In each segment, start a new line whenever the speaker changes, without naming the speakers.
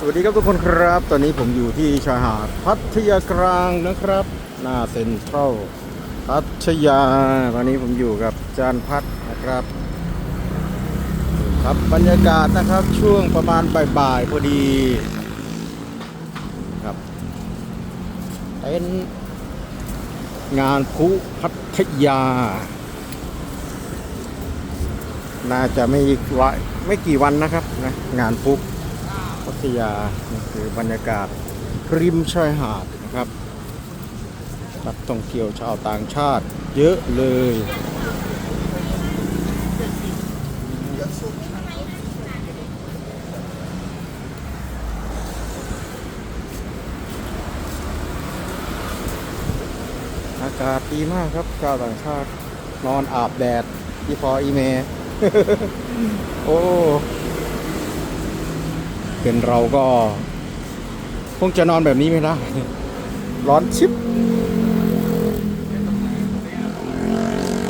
สวัสดีครับทุกคนครับ ตอนนี้ผมอยู่ที่ชายหาดพัทยากลางนะครับ หน้าเซ็นทรัลพัทยา ตอนนี้ผมอยู่กับจานพัดนะครับ ครับบรรยากาศนะครับช่วงประมาณบ่ายๆพอดีครับเป็นงานพุพัทยา น่าจะไม่วไม่กี่วันนะครับนะงานพุ พัทยานี่คือบรรยากาศริมชายหาดนะครับนักท่องเที่ยวชาวต่างชาติ เยอะเลยอากาศดีมากครับชาวต่างชาติ นอนอาบแดดที่พออีเม โอ้ เป็นเราก็ คงจะนอนแบบนี้ไม่ได้ ร้อนชิบ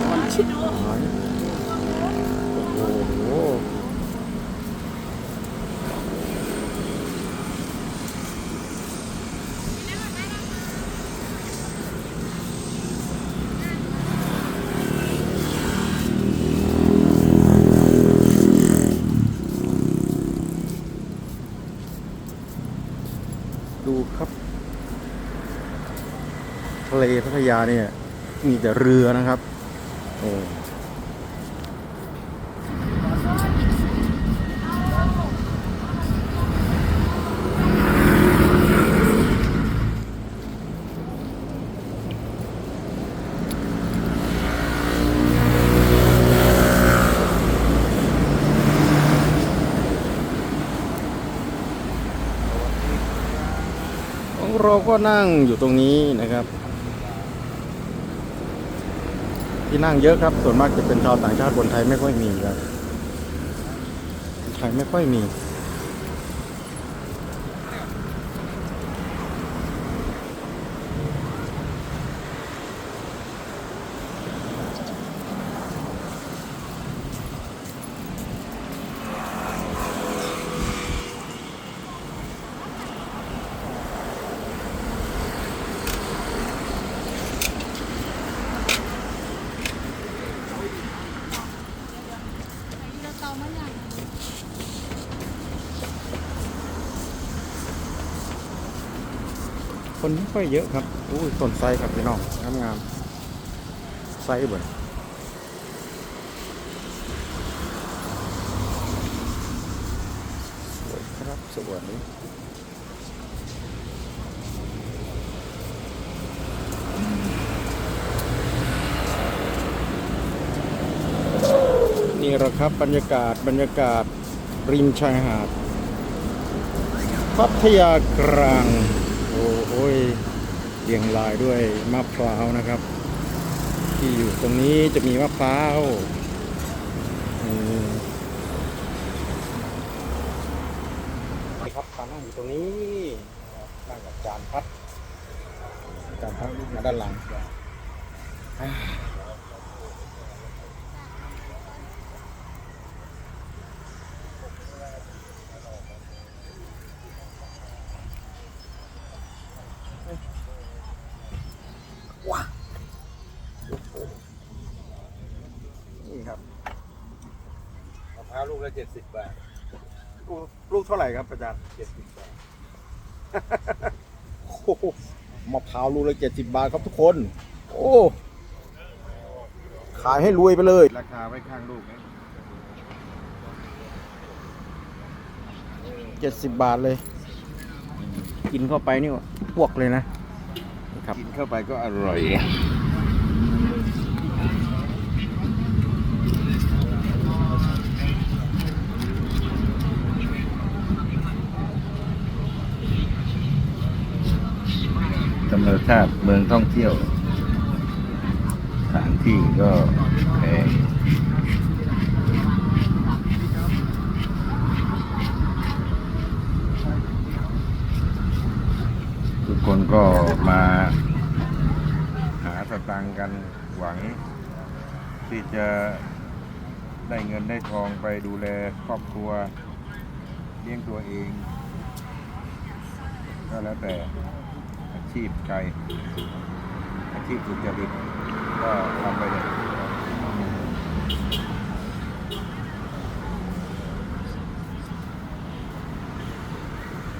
ร้อนชิบหายโอ้โห ดูครับ ทะ เลพัทยาเนี่ย มีแต่เรือนะครับ โอ้เราก็นั่งอยู่ตรงนี้นะครับ ที่นั่งเยอะครับ ส่วนมากจะเป็นชาวต่างชาติคนไทยไม่ค่อยมีครับไทยไม่ค่อยมี คนไม่ค่อยเยอะครับอุ้ยต้นไทรครับพี่น้องงามงามๆไซเบิร์สวยครับสวยนี่แหละครับบรรยากาศบรรยากาศริมชายหาด พัทยากลาง โอ้ยเรียงรายด้วยมะพร้าวนะครับ ที่อยู่ตรงนี้จะมีมะพร้าวครับกานั่งอยู่ตรงนี้นั่งกับจานพัดจานพัดมาด้านหลัง
พร้าวลูกละเจ็ดสิบบาท
ลูกลูกเท่าไหร่ครับอาจารย์
เจ็ดสิบบาท
โอ้โหมะพร้าวลูกละเจ็ดสิบบาทครับทุกคน โอ้ ขายให้รวยไปเลย
ราคาไว้ข้างลูกนะ
เจ็ดสิบบาทเลย กินเข้าไปนี่พวกเลยนะครับ
กินเข้าไปก็อร่อย รรมชาติเมืองท่องเที่ยว สถานที่ก็แพงทุกคนก็มาหาสตังค์กันหวัง ที่จะได้เงินได้ทองไปดูแลครอบครัวเลี้ยงตัวเอง ก็แล้วแต่ ชีพใครอาชีพสุจริตก็ทำไปเลย